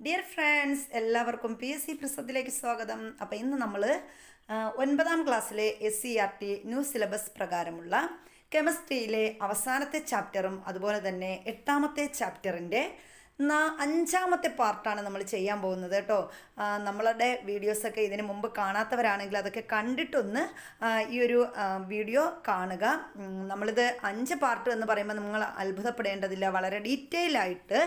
Dear friends എല്ലാവർക്കും P S സി പ്രസത്തിലേക്ക് സ്വാഗതം. അപ്പോൾ ഇന്ന് നമ്മൾ ഒൻപതാം ക്ലാസ്സിലെ S C R T new syllabus പ്രകാരമുള്ള കെമിസ്ട്രിയിലെ അവസാനത്തെ ചാപ്റ്ററും അതുപോലെ തന്നെ എട്ടാമത്തെ ചാപ്റ്ററിന്റെ അഞ്ചാമത്തെ പാർട്ടാണ് നമ്മൾ ചെയ്യാൻ പോകുന്നത് കേട്ടോ. നമ്മളുടെ വീഡിയോസൊക്കെ ഇതിന് മുമ്പ് കാണാത്തവരാണെങ്കിൽ അതൊക്കെ കണ്ടിട്ടൊന്ന് ഈ ഒരു വീഡിയോ കാണുക. നമ്മളിത് അഞ്ച് പാർട്ട് എന്ന് പറയുമ്പോൾ നിങ്ങൾ അത്ഭുതപ്പെടേണ്ടതില്ല. വളരെ ഡീറ്റെയിൽ ആയിട്ട്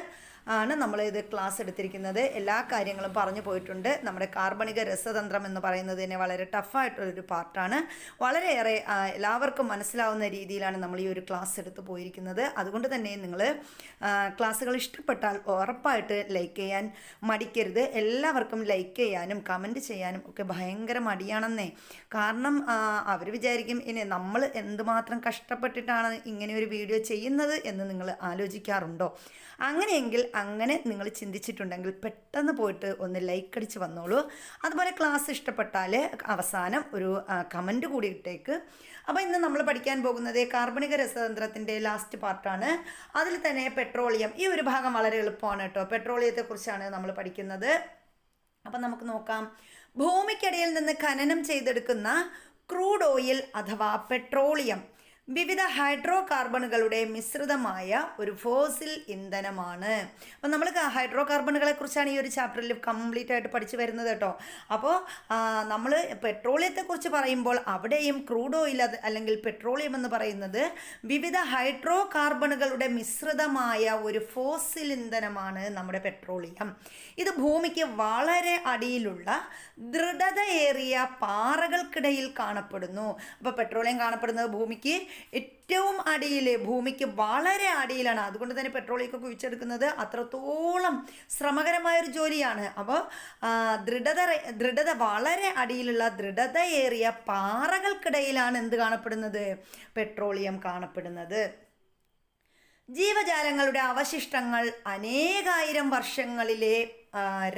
ആണ് നമ്മൾ ഇത് ക്ലാസ് എടുത്തിരിക്കുന്നത്. എല്ലാ കാര്യങ്ങളും പറഞ്ഞു പോയിട്ടുണ്ട്. നമ്മുടെ കാർബണിക രസതന്ത്രം എന്ന് പറയുന്നത് തന്നെ വളരെ ടഫായിട്ടുള്ളൊരു പാർട്ടാണ് വളരെയേറെ എല്ലാവർക്കും മനസ്സിലാവുന്ന രീതിയിലാണ് നമ്മൾ ഈ ഒരു ക്ലാസ് എടുത്ത് പോയിരിക്കുന്നത്. അതുകൊണ്ട് തന്നെ നിങ്ങൾ ക്ലാസ്സുകൾ ഇഷ്ടപ്പെട്ടാൽ ഉറപ്പായിട്ട് ലൈക്ക് ചെയ്യാൻ മടിക്കരുത്. എല്ലാവർക്കും ലൈക്ക് ചെയ്യാനും കമന്റ് ചെയ്യാനും ഒക്കെ ഭയങ്കര മടിയാണെന്നേ. കാരണം അവർ വിചാരിക്കും ഇനി നമ്മൾ എന്തുമാത്രം കഷ്ടപ്പെട്ടിട്ടാണ് ഇങ്ങനെ ഒരു വീഡിയോ ചെയ്യുന്നത് എന്ന് നിങ്ങൾ ആലോചിക്കാറുണ്ടോ? അങ്ങനെയെങ്കിൽ അങ്ങനെ നിങ്ങൾ ചിന്തിച്ചിട്ടുണ്ടെങ്കിൽ പെട്ടെന്ന് പോയിട്ട് ഒന്ന് ലൈക്ക് അടിച്ച് വന്നോളൂ. അതുപോലെ ക്ലാസ് ഇഷ്ടപ്പെട്ടാൽ അവസാനം ഒരു കമന്റ് കൂടി ഇട്ടേക്ക്. അപ്പോൾ ഇന്ന് നമ്മൾ പഠിക്കാൻ പോകുന്നത് കാർബണിക രസതന്ത്രത്തിന്റെ ലാസ്റ്റ് പാർട്ടാണ് അതിൽ തന്നെ പെട്രോളിയം ഈ ഒരു ഭാഗം വളരെ എളുപ്പമാണ് കേട്ടോ. പെട്രോളിയത്തെക്കുറിച്ചാണ് നമ്മൾ പഠിക്കുന്നത്. അപ്പം നമുക്ക് നോക്കാം. ഭൂമിക്കടിയിൽ നിന്ന് ഖനനം ചെയ്തെടുക്കുന്ന ക്രൂഡ് ഓയിൽ അഥവാ പെട്രോളിയം വിവിധ ഹൈഡ്രോ കാർബണുകളുടെ മിശ്രിതമായ ഒരു ഫോസിൽ ഇന്ധനമാണ്. അപ്പം നമ്മൾ ഹൈഡ്രോ കാർബണുകളെ കുറിച്ചാണ് ഈ ഒരു ചാപ്റ്ററിൽ കംപ്ലീറ്റ് ആയിട്ട് പഠിച്ചു വരുന്നത് കേട്ടോ. അപ്പോൾ നമ്മൾ പെട്രോളിയത്തെക്കുറിച്ച് പറയുമ്പോൾ അവിടെയും ക്രൂഡ് ഓയിൽ അല്ലെങ്കിൽ പെട്രോളിയം എന്ന് പറയുന്നത് വിവിധ ഹൈഡ്രോ കാർബണുകളുടെ മിശ്രിതമായ ഒരു ഫോസിൽ ഇന്ധനമാണ് നമ്മുടെ പെട്രോളിയം. ഇത് ഭൂമിക്ക് വളരെ അടിയിലുള്ള ദൃഢതയേറിയ പാറകൾക്കിടയിൽ കാണപ്പെടുന്നു. അപ്പോൾ പെട്രോളിയം കാണപ്പെടുന്നത് ഭൂമിക്ക് ഏറ്റവും അടിയിൽ ഭൂമിക്ക് വളരെ അടിയിലാണ്. അതുകൊണ്ട് തന്നെ പെട്രോളിയൊക്കെ കുഴിച്ചെടുക്കുന്നത് അത്രത്തോളം ശ്രമകരമായൊരു ജോലിയാണ്. അപ്പോൾ ദൃഢത ദൃഢത വളരെ അടിയിലുള്ള ദൃഢതയേറിയ പാറകൾക്കിടയിലാണ് എന്ത് കാണപ്പെടുന്നത്? പെട്രോളിയം കാണപ്പെടുന്നത്. ജീവജാലങ്ങളുടെ അവശിഷ്ടങ്ങൾ അനേകായിരം വർഷങ്ങളിലെ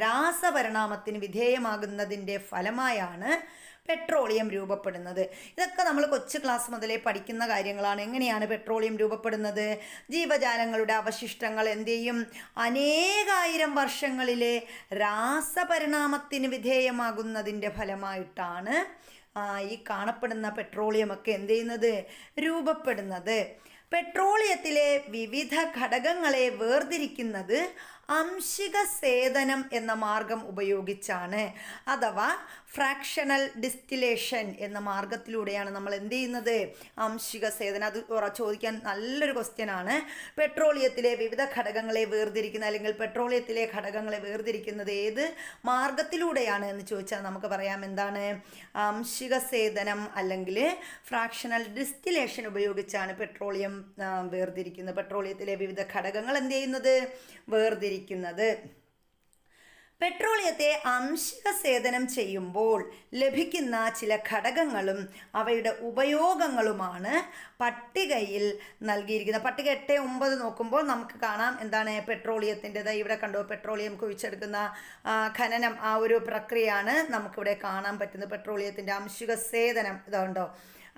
രാസപരിണാമത്തിന് വിധേയമാകുന്നതിന്റെ ഫലമായാണ് പെട്രോളിയം രൂപപ്പെടുന്നത്. ഇതൊക്കെ നമ്മൾ കൊച്ചു ക്ലാസ് മുതലേ പഠിക്കുന്ന കാര്യങ്ങളാണ്. എങ്ങനെയാണ് പെട്രോളിയം രൂപപ്പെടുന്നത്? ജീവജാലങ്ങളുടെ അവശിഷ്ടങ്ങൾ എന്ത് ചെയ്യും? അനേകായിരം വർഷങ്ങളിലെ രാസപരിണാമത്തിന് വിധേയമാകുന്നതിന്റെ ഫലമായിട്ടാണ് ഈ കാണപ്പെടുന്ന പെട്രോളിയമൊക്കെ എന്ത് ചെയ്യുന്നത്? രൂപപ്പെടുന്നത്. പെട്രോളിയത്തിലെ വിവിധ ഘടകങ്ങളെ വേർതിരിക്കുന്നത് അംശിക സേതനം എന്ന മാർഗം ഉപയോഗിച്ചാണ് അഥവാ ഫ്രാക്ഷണൽ ഡിസ്റ്റിലേഷൻ എന്ന മാർഗത്തിലൂടെയാണ് നമ്മൾ എന്ത് ചെയ്യുന്നത്? അംശിക സേതനം അത് ചോദിക്കാൻ നല്ലൊരു ക്വസ്റ്റ്യൻ ആണ്. പെട്രോളിയത്തിലെ വിവിധ ഘടകങ്ങളെ വേർതിരിക്കുന്ന അല്ലെങ്കിൽ പെട്രോളിയത്തിലെ ഘടകങ്ങളെ വേർതിരിക്കുന്നത് ഏത് മാർഗത്തിലൂടെയാണ് എന്ന് ചോദിച്ചാൽ നമുക്ക് പറയാം എന്താണ്? അംശിക സേതനം അല്ലെങ്കിൽ ഫ്രാക്ഷണൽ ഡിസ്റ്റിലേഷൻ ഉപയോഗിച്ചാണ് പെട്രോളിയം വേർതിരിക്കുന്നത്. പെട്രോളിയത്തിലെ വിവിധ ഘടകങ്ങൾ എന്ത് ചെയ്യുന്നത്? വേർതിരിക്കുന്നത്. പെട്രോളിയത്തെ അംശിക സേവനം ചെയ്യുമ്പോൾ ലഭിക്കുന്ന ചില ഘടകങ്ങളും അവയുടെ ഉപയോഗങ്ങളുമാണ് പട്ടികയിൽ നൽകിയിരിക്കുന്നത്. പട്ടിക എട്ട് ഒമ്പത് നോക്കുമ്പോൾ നമുക്ക് കാണാം എന്താണ് പെട്രോളിയത്തിന്റെത്. ഇവിടെ കണ്ടോ പെട്രോളിയം കുഴിച്ചെടുക്കുന്ന ഖനനം ആ ഒരു പ്രക്രിയയാണ് നമുക്കിവിടെ കാണാൻ പറ്റുന്നത്. പെട്രോളിയത്തിന്റെ അംശിക സേവനം ഇതുണ്ടോ?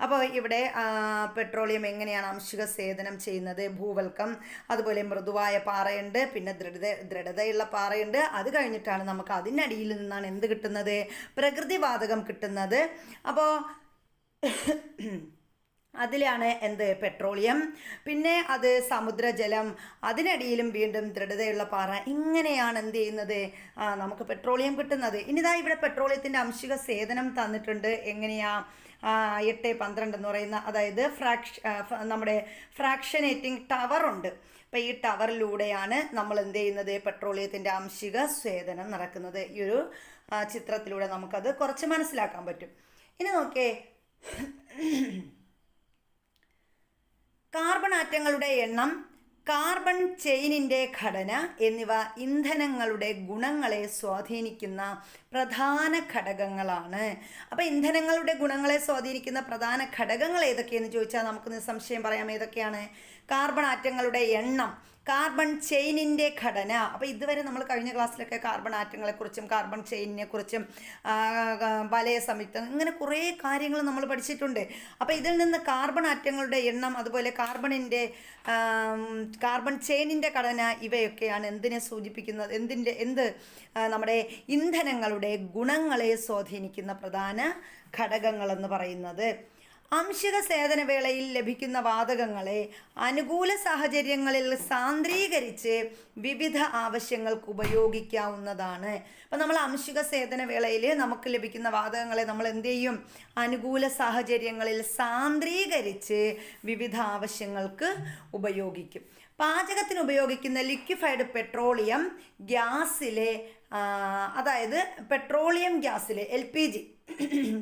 അപ്പോൾ ഇവിടെ പെട്രോളിയം എങ്ങനെയാണ് അംശിക സേവനം ചെയ്യുന്നത്? ഭൂവൽക്കം അതുപോലെ മൃദുവായ പാറയുണ്ട് പിന്നെ ദൃഢത ദൃഢതയുള്ള പാറയുണ്ട്. അത് കഴിഞ്ഞിട്ടാണ് നമുക്ക് അതിനടിയിൽ നിന്നാണ് എന്ത് കിട്ടുന്നത്? പ്രകൃതിവാതകം കിട്ടുന്നത്. അപ്പോൾ അതിലാണ് എന്ത്? പെട്രോളിയം. പിന്നെ അത് സമുദ്രജലം. അതിനടിയിലും വീണ്ടും ദൃഢതയുള്ള പാറ. ഇങ്ങനെയാണ് എന്ത് ചെയ്യുന്നത്? നമുക്ക് പെട്രോളിയം കിട്ടുന്നത്. ഇനിതാ ഇവിടെ പെട്രോളിയത്തിന്റെ അംശിക സേതനം തന്നിട്ടുണ്ട്. എങ്ങനെയാ? ആ, എട്ട് പന്ത്രണ്ട് എന്ന് പറയുന്ന അതായത് ഫ്രാക്ഷ നമ്മുടെ ഫ്രാക്ഷനേറ്റിംഗ് ടവറുണ്ട് അപ്പോൾ ഈ ടവറിലൂടെയാണ് നമ്മൾ എന്ത് ചെയ്യുന്നത്? പെട്രോളിയത്തിന്റെ അംശിക സ്വേദനം നടക്കുന്നത്. ഈ ഒരു ചിത്രത്തിലൂടെ നമുക്കത് കുറച്ച് മനസ്സിലാക്കാൻ പറ്റും. ഇനി നോക്കേ കാർബൺ ആറ്റങ്ങളുടെ എണ്ണം കാർബൺ ചെയിനിന്റെ ഘടന എന്നിവ ഇന്ധനങ്ങളുടെ ഗുണങ്ങളെ സ്വാധീനിക്കുന്ന പ്രധാന ഘടകങ്ങളാണ്. അപ്പോൾ ഇന്ധനങ്ങളുടെ ഗുണങ്ങളെ സ്വാധീനിക്കുന്ന പ്രധാന ഘടകങ്ങൾ ഏതൊക്കെയെന്ന് ചോദിച്ചാൽ നമുക്ക് നിസ്സംശയം പറയാം ഏതൊക്കെയാണ്? കാർബൺ ആറ്റങ്ങളുടെ എണ്ണം കാർബൺ ചെയിനിന്റെ ഘടന. അപ്പോൾ ഇതുവരെ നമ്മൾ കഴിഞ്ഞ ക്ലാസ്സിലൊക്കെ കാർബൺ ആറ്റങ്ങളെക്കുറിച്ചും കാർബൺ ചെയിനിനെ കുറിച്ചും വലയ സംയുക്തം ഇങ്ങനെ കുറേ കാര്യങ്ങൾ നമ്മൾ പഠിച്ചിട്ടുണ്ട്. അപ്പോൾ ഇതിൽ നിന്ന് കാർബൺ ആറ്റങ്ങളുടെ എണ്ണം അതുപോലെ കാർബണിന്റെ കാർബൺ ചെയിനിന്റെ ഘടന ഇവയൊക്കെയാണ് എന്തിനെ സൂചിപ്പിക്കുന്നത് എന്തിന്റെ എന്ത് നമ്മുടെ ഇന്ധനങ്ങളുടെ ഗുണങ്ങളെ സ്വാധീനിക്കുന്ന പ്രധാന ഘടകങ്ങളെന്ന് പറയുന്നത്. ആംശിക സേവനവേളയിൽ ലഭിക്കുന്ന വാതകങ്ങളെ അനുകൂല സാഹചര്യങ്ങളിൽ സാന്ദ്രീകരിച്ച് വിവിധ ആവശ്യങ്ങൾക്ക് ഉപയോഗിക്കാവുന്നതാണ്. അപ്പം നമ്മൾ ആംശിക സേവനവേളയിൽ നമുക്ക് ലഭിക്കുന്ന വാതകങ്ങളെ നമ്മൾ എന്ത് ചെയ്യും? അനുകൂല സാഹചര്യങ്ങളിൽ സാന്ദ്രീകരിച്ച് വിവിധ ആവശ്യങ്ങൾക്ക് ഉപയോഗിക്കും. പാചകത്തിന് ഉപയോഗിക്കുന്ന ലിക്വിഫൈഡ് പെട്രോളിയം ഗ്യാസിലെ അതായത് പെട്രോളിയം ഗ്യാസിലെ എൽ പി ജി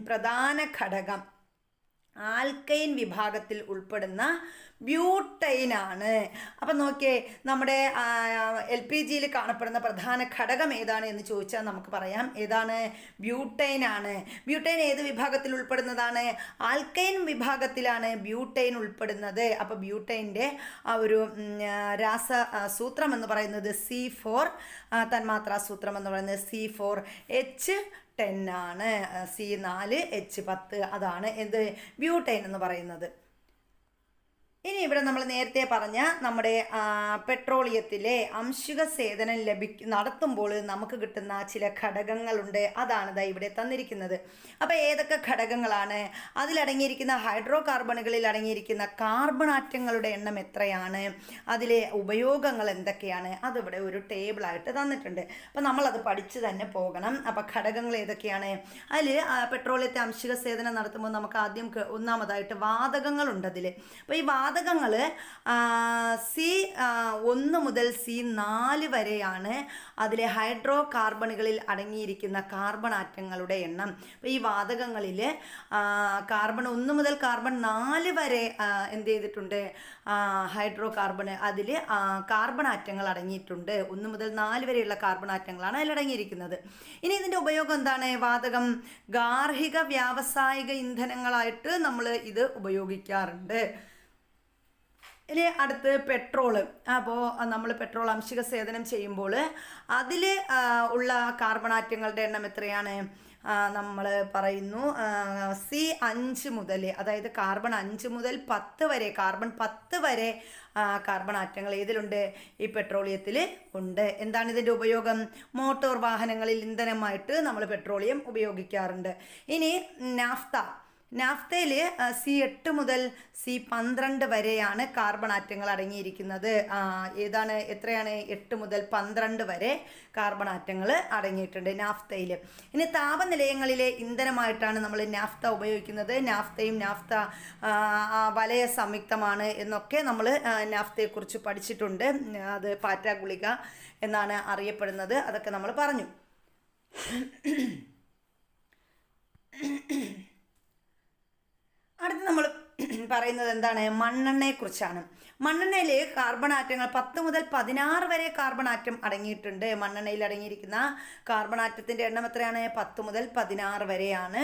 പ്രധാന ഘടകം. ആൽക്കൈൻ വിഭാഗത്തിൽ ഉൾപ്പെടുന്ന ബ്യൂട്ടൈനാണ്. അപ്പം നോക്കിയേ നമ്മുടെ എൽ പി ജിയിൽ കാണപ്പെടുന്ന പ്രധാന ഘടകം ഏതാണ് എന്ന് ചോദിച്ചാൽ നമുക്ക് പറയാം. ഏതാണ്? ബ്യൂട്ടൈൻ ആണ് ബ്യൂട്ടൈൻ ഏത് വിഭാഗത്തിൽ ഉൾപ്പെടുന്നതാണ്? ആൽക്കൈൻ വിഭാഗത്തിലാണ് ബ്യൂട്ടൈൻ ഉൾപ്പെടുന്നത്. അപ്പോൾ ബ്യൂട്ടൈന്റെ ആ ഒരു രാസസൂത്രം എന്ന് പറയുന്നത് സി ഫോർ തന്മാത്രാ സൂത്രം എന്ന് പറയുന്നത് സി ഫോർ എച്ച് ടെൻ ആണ് സി നാല് എച്ച് പത്ത് അതാണ് എന്ത് ബ്യൂട്ടൈൻ എന്ന് പറയുന്നത്. ഇനി ഇവിടെ നമ്മൾ നേരത്തെ പറഞ്ഞ നമ്മുടെ പെട്രോളിയത്തിലെ അംശിക സേവനം ലഭിക്ക നടത്തുമ്പോൾ നമുക്ക് കിട്ടുന്ന ചില ഘടകങ്ങളുണ്ട്. അതാണ് ദാ ഇവിടെ തന്നിരിക്കുന്നത്. അപ്പോൾ ഏതൊക്കെ ഘടകങ്ങളാണ്? അതിലടങ്ങിയിരിക്കുന്ന ഹൈഡ്രോ കാർബണുകളിൽ അടങ്ങിയിരിക്കുന്ന കാർബൺ ആറ്റങ്ങളുടെ എണ്ണം എത്രയാണ്? അതിലെ ഉപയോഗങ്ങൾ എന്തൊക്കെയാണ്? അതിവിടെ ഒരു ടേബിളായിട്ട് തന്നിട്ടുണ്ട്. അപ്പോൾ നമ്മളത് പഠിച്ച് തന്നെ പോകണം. അപ്പോൾ ഘടകങ്ങൾ ഏതൊക്കെയാണ്? അതിൽ പെട്രോളിയത്തെ അംശിക സേവനം നടത്തുമ്പോൾ നമുക്ക് ആദ്യം ഒന്നാമതായിട്ട് വാതകങ്ങളുണ്ട് അതിൽ. അപ്പോൾ ഈ വാതകങ്ങൾ സി ഒന്ന് മുതൽ സി നാല് വരെയാണ് അതിലെ ഹൈഡ്രോ കാർബണുകളിൽ അടങ്ങിയിരിക്കുന്ന കാർബൺ ആറ്റങ്ങളുടെ എണ്ണം. അപ്പോൾ ഈ വാതകങ്ങളിൽ കാർബൺ ഒന്ന് മുതൽ കാർബൺ നാല് വരെ എന്ത് ചെയ്തിട്ടുണ്ട്? ഹൈഡ്രോ കാർബൺ അതിൽ കാർബൺ ആറ്റങ്ങൾ അടങ്ങിയിട്ടുണ്ട്. ഒന്ന് മുതൽ നാല് വരെയുള്ള കാർബൺ ആറ്റങ്ങളാണ് അതിലടങ്ങിയിരിക്കുന്നത് ഇനി ഇതിന്റെ ഉപയോഗം എന്താണ്? വാതകം ഗാർഹിക വ്യാവസായിക ഇന്ധനങ്ങളായിട്ട് നമ്മൾ ഇത് ഉപയോഗിക്കാറുണ്ട്. ഇനി അടുത്ത് പെട്രോൾ. അപ്പോൾ നമ്മൾ പെട്രോൾ അംശിക സേവനം ചെയ്യുമ്പോൾ അതിൽ ഉള്ള കാർബണാറ്റങ്ങളുടെ എണ്ണം എത്രയാണ്? നമ്മൾ പറയുന്നു സി അഞ്ച് മുതൽ അതായത് കാർബൺ അഞ്ച് മുതൽ പത്ത് വരെ കാർബൺ പത്ത് വരെ കാർബൺ ആറ്റങ്ങൾ ഏതിലുണ്ട്? ഈ പെട്രോളിയത്തിൽ ഉണ്ട്. എന്താണ് ഇതിന്റെ ഉപയോഗം? മോട്ടോർ വാഹനങ്ങളിൽ ഇന്ധനമായിട്ട് നമ്മൾ പെട്രോളിയം ഉപയോഗിക്കാറുണ്ട്. ഇനി നാഫ്ത. നാഫ്തയിൽ സി എട്ട് മുതൽ സി പന്ത്രണ്ട് വരെയാണ് കാർബൺ ആറ്റങ്ങൾ അടങ്ങിയിരിക്കുന്നത്. ഏതാണ് എത്രയാണ്? എട്ട് മുതൽ പന്ത്രണ്ട് വരെ കാർബൺ ആറ്റങ്ങൾ അടങ്ങിയിട്ടുണ്ട് നാഫ്തയിൽ ഇനി താപനിലയങ്ങളിലെ ഇന്ധനമായിട്ടാണ് നമ്മൾ നാഫ്ത ഉപയോഗിക്കുന്നത്. നാഫ്തയും നാഫ്ത വലയ സംയുക്തമാണ് എന്നൊക്കെ നമ്മൾ നാഫ്തയെക്കുറിച്ച് പഠിച്ചിട്ടുണ്ട്. അത് പാറ്റ ഗുളിക എന്നാണ് അറിയപ്പെടുന്നത്. അതൊക്കെ നമ്മൾ പറഞ്ഞു. അടുത്ത് നമ്മൾ പറയുന്നത് എന്താണ് മണ്ണെണ്ണയെക്കുറിച്ചാണ്. മണ്ണെണ്ണയിൽ കാർബൺ ആറ്റങ്ങൾ പത്ത് മുതൽ പതിനാറ് വരെ കാർബൺ ആറ്റം അടങ്ങിയിട്ടുണ്ട്. മണ്ണെണ്ണയിൽ അടങ്ങിയിരിക്കുന്ന കാർബൺ ആറ്റത്തിന്റെ എണ്ണം എത്രയാണ്? പത്ത് മുതൽ പതിനാറ് വരെയാണ്.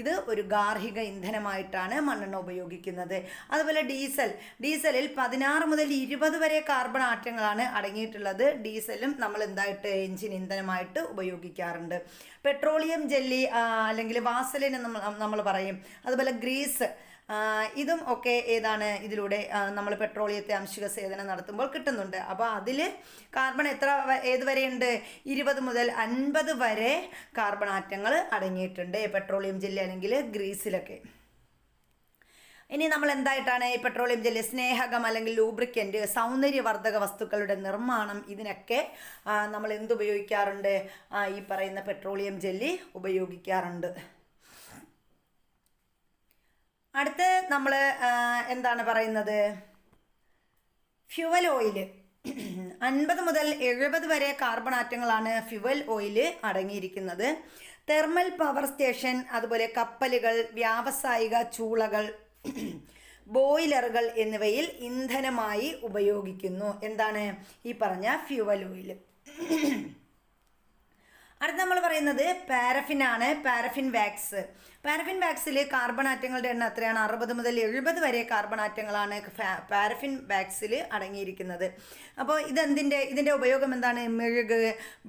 ഇത് ഒരു ഗാർഹിക ഇന്ധനമായിട്ടാണ് മണ്ണെണ്ണ ഉപയോഗിക്കുന്നത്. അതുപോലെ ഡീസൽ. ഡീസലിൽ പതിനാറ് മുതൽ ഇരുപത് വരെ കാർബൺ ആറ്റങ്ങളാണ് അടങ്ങിയിട്ടുള്ളത്. ഡീസലും നമ്മൾ എന്തായിട്ട്? എഞ്ചിൻ ഇന്ധനമായിട്ട് ഉപയോഗിക്കാറുണ്ട്. പെട്രോളിയം ജെല്ലി അല്ലെങ്കിൽ വാസലിന് നമ്മൾ നമ്മൾ പറയും. അതുപോലെ ഗ്രീസ്. ഇതും ഒക്കെ ഏതാണ് ഇതിലൂടെ നമ്മൾ പെട്രോളിയത്തെ അംശിക സേവനം നടത്തുമ്പോൾ കിട്ടുന്നുണ്ട്. അപ്പോൾ അതിൽ കാർബൺ എത്ര ഏത് വരെയുണ്ട് ഇരുപത് മുതൽ അൻപത് വരെ കാർബൺ ആറ്റങ്ങൾ അടങ്ങിയിട്ടുണ്ട് പെട്രോളിയം ജെല്ലി അല്ലെങ്കിൽ ഗ്രീസിലൊക്കെ. ഇനി നമ്മൾ എന്തായിട്ടാണ് ഈ പെട്രോളിയം ജെല്ലി സ്നേഹകം അല്ലെങ്കിൽ ലൂബ്രിക്കന്റ് സൗന്ദര്യവർദ്ധക വസ്തുക്കളുടെ നിർമ്മാണം ഇതിനൊക്കെ നമ്മൾ എന്തുപയോഗിക്കാറുണ്ട്? ഈ പറയുന്ന പെട്രോളിയം ജെല്ലി ഉപയോഗിക്കാറുണ്ട്. അടുത്ത് നമ്മൾ എന്താണ് പറയുന്നത്? Fuel oil. അൻപത് മുതൽ എഴുപത് വരെ കാർബൺ ആറ്റങ്ങളാണ് ഫ്യുവൽ ഓയിൽ അടങ്ങിയിരിക്കുന്നത്. തെർമൽ പവർ സ്റ്റേഷൻ അതുപോലെ കപ്പലുകൾ വ്യാവസായിക ചൂളകൾ ബോയിലറുകൾ എന്നിവയിൽ ഇന്ധനമായി ഉപയോഗിക്കുന്നു. എന്താണ് ഈ പറഞ്ഞ ഫ്യുവൽ ഓയിൽ? അടുത്ത് നമ്മൾ പറയുന്നത് പാരഫിൻ ആണ് പാരഫിൻ വാക്സ്. പാരഫിൻ വാക്സിൽ കാർബൺ ആറ്റങ്ങളുടെ എണ്ണം എത്രയാണ്? അറുപത് മുതൽ എഴുപത് വരെ കാർബൺ ആറ്റങ്ങളാണ് പാരഫിൻ വാക്സിൽ അടങ്ങിയിരിക്കുന്നത്. അപ്പോൾ ഇതെന്തിന്റെ ഇതിന്റെ ഉപയോഗം എന്താണ്? മെഴുക്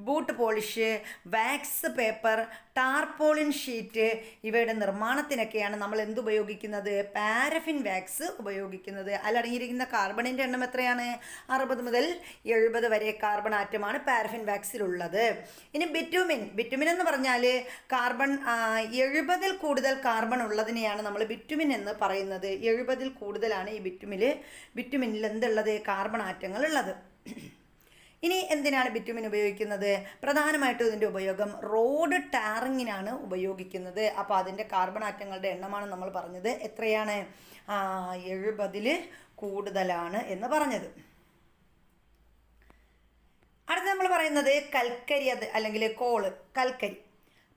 boot polish wax paper tarpaulin sheet ഇവയുടെ നിർമ്മാണത്തിനൊക്കെയാണ് നമ്മൾ എന്ത് ഉപയോഗിക്കുന്നത്? പാരഫിൻ വാക്സ് ഉപയോഗിക്കുന്നത്. അതിലടങ്ങിയിരിക്കുന്ന കാർബണിന്റെ എണ്ണം എത്രയാണ്? അറുപത് മുതൽ എഴുപത് വരെ കാർബൺ ആറ്റമാണ് പാരഫിൻ വാക്സിലുള്ളത്. ഇനി ബിറ്റുമിൻ. ബിറ്റുമിൻ എന്ന് പറഞ്ഞാൽ കാർബൺ എഴുപതിൽ കൂടുതൽ കാർബൺ ഉള്ളതിനെയാണ് നമ്മൾ ബിറ്റുമിൻ എന്ന് പറയുന്നത്. എഴുപതിൽ കൂടുതലാണ് ഈ ബിറ്റുമിൽ ബിറ്റുമിനിൽ എന്തുള്ളത്? കാർബൺ ആറ്റങ്ങൾ ഉള്ളത്. ഇനി എന്തിനാണ് ബിറ്റുമിൻ ഉപയോഗിക്കുന്നത്? പ്രധാനമായിട്ടും ഇതിന്റെ ഉപയോഗം റോഡ് ടാറിങ്ങിനാണ് ഉപയോഗിക്കുന്നത്. അപ്പോൾ അതിന്റെ കാർബൺ ആറ്റങ്ങളുടെ എണ്ണമാണ് നമ്മൾ പറഞ്ഞത്. എത്രയാണ്? എഴുപതിൽ കൂടുതലാണ് എന്ന് പറഞ്ഞത്. അടുത്ത് നമ്മൾ പറയുന്നത് കൽക്കരി അത് അല്ലെങ്കിൽ കോൾ കൽക്കരി.